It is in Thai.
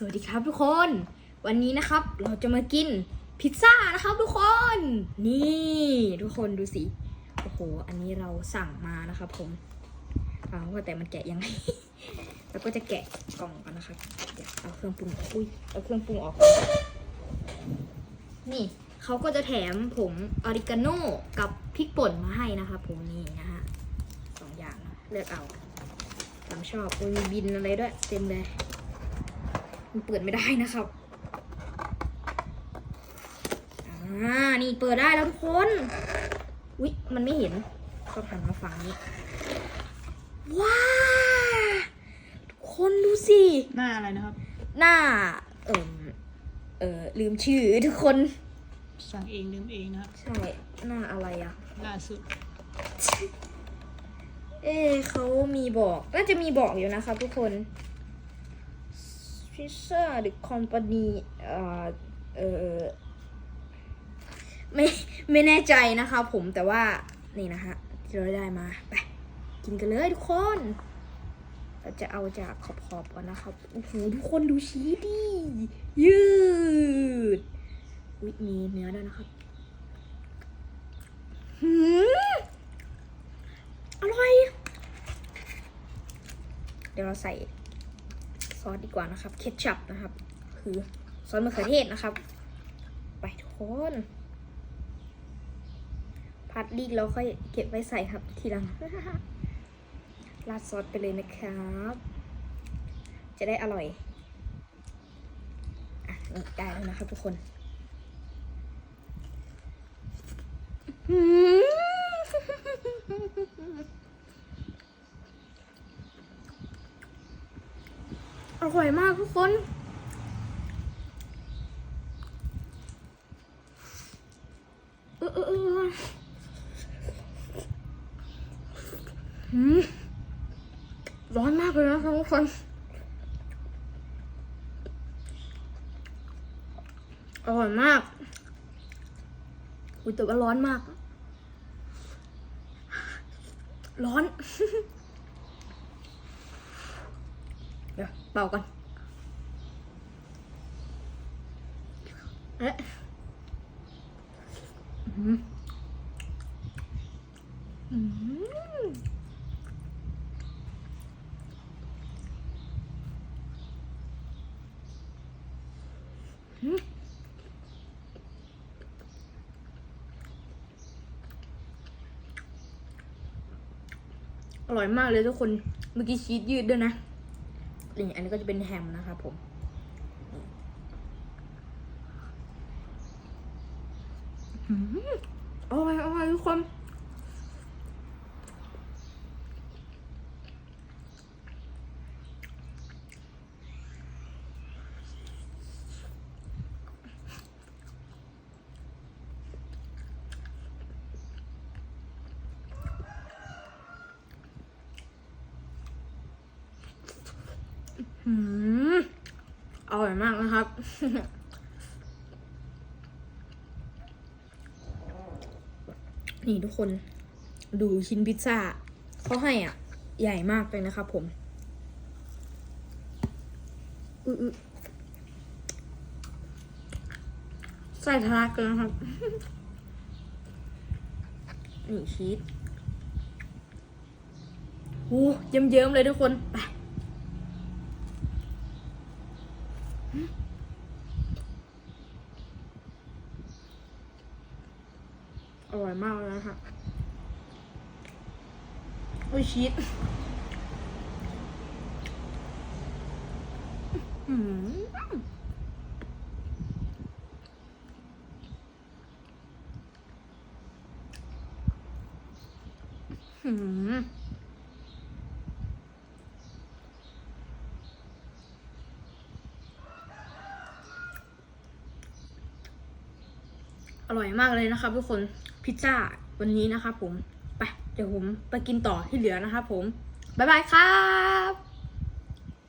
สวัสดีครับทุกคน วันนี้นะครับเราจะมากินพิซซ่านะครับทุกคน นี่ทุกคนดูสิ โอ้โห อันนี้เราสั่งมานะครับผมเอาว่าแต่มันแกะยังไง แล้วก็จะแกะกล่องกันนะครับเดี๋ยวเอาเครื่องปรุงอุ้ยเอาเครื่องปรุงออก นี่เขาก็จะแถมผงออริกาโน่กับพริกป่นมาให้นะครับผมนี่นะฮะสองอย่างนะเลือกเอาตามชอบมีบินอะไรด้วยเต็มเลย มันเปิดไม่ได้นะครับอ่านี่เปิดได้แล้วทุกคนอุ๊ยมันไม่เห็นก็หันมาฝั่งนี้ ว้าทุกคนดูสิ หน้าอะไรนะครับ หน้า เอ่มเออลืมชื่อทุกคน สั่งเองลืมเองนะครับ ใช่ หน้าอะไรอะล่าสุด เอ๊ะเขามีบอก น่าจะมีบอกอยู่นะครับทุกคน Pizza the company เอ่อเออไม่ไม่แน่ใจนะคะผมแต่ว่านี่นะฮะที่เราได้มาไปกินกันเลยทุกคน เราจะเอาจากขอบๆก่อนนะครับโอ้โหทุกคนดูชีสดิยืดอุ๊ยมีเนื้อด้วยนะครับหืมอร่อย เดี๋ยวเราใส่ ซอสดีกว่านะครับเคชัพนะครับ คือซอสมะเขือเทศนะครับ ไปทุกคนพัดดีกเราค่อยเก็บไว้ใส่ครับทีหลังราดซอสไปเลยนะครับ จะได้อร่อยอะนี่ได้แล้วนะครับทุกคนอืม อ ร่อยมากทุกคนเออเออเออร้อนมากเลยนะครับทุกคนอร่อยมาก อุ้ยแต่ว่าร้อนมาก ร้อน เดี๋ยวเป่ากันเอ๊ะอืมอืมอร่อยมากเลยทุกคน เมื่อกี้ชีสยืดด้วยนะ นี่อันนี้ก็จะเป็นแฮมนะคะผมอืมอร่อยอร่อยทุกคน อืมอร่อยมากนะครับ นี่ทุกคน ดูชิ้นพิซซ่าเขาให้อะ ใหญ่มากเลยนะครับผมอืออใส่ทะลักเลยนะครับ นี่ชีสหูเยิ้มๆเลยทุกคน ไป อร่อยมากเลยนะคะโอ้ยชีสอืมอืม อร่อยมากเลยนะครับทุกคนพิซซ่าวันนี้นะครับผมไปเดี๋ยวผมไปกินต่อที่เหลือนะครับผมบ๊ายบายครับ